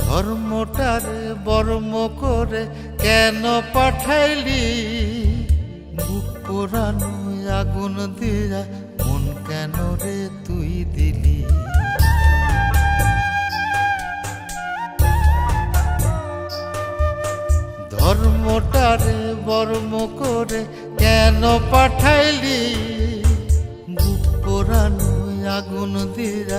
ধর্মটারে বর্ম করে কেন পাঠাইলি? বুক পোড়ানো আগুন দিয়া মন কেন রে তুই দিলি? ধর্মটারে বর্ম করে কেন পাঠাইলি? বুক পোড়ানো আগুন দিয়া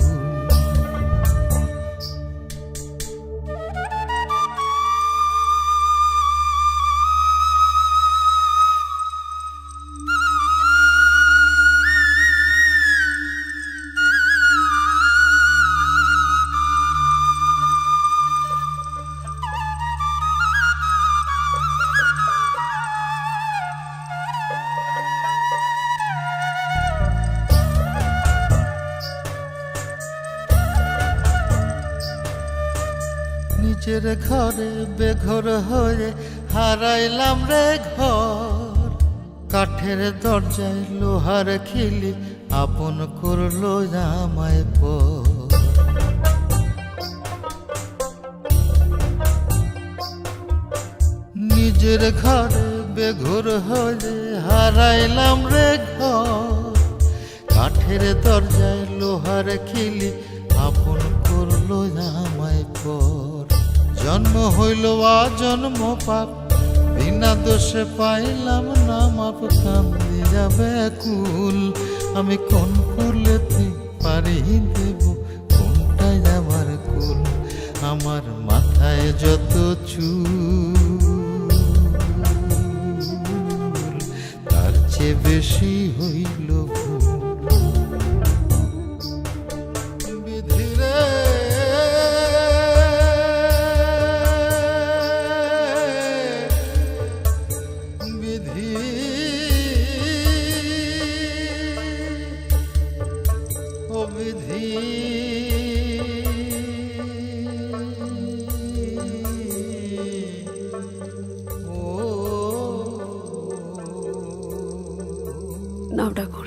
নিজের ঘরে বেঘর হয়ে হারাইলাম রে ঘর। কাঠের দরজায় লোহার খিলি আপন করল আমায় পর। নিজের ঘরে বেঘর হয়ে হারাইলাম রে ঘর। কাঠের দরজায় লোহার খিলি আপন করল আমায় জন্ম হইল জন্ম পাপ। বিনা দোষে পাইলাম না মাপ কান্দি যাবে কুল আমি কোন কুলেতে পারি দেব, কোনটাই আমার কুল? আমার মাথায় যত চুল, তার চেয়ে বেশি হইল নাও ডাকো।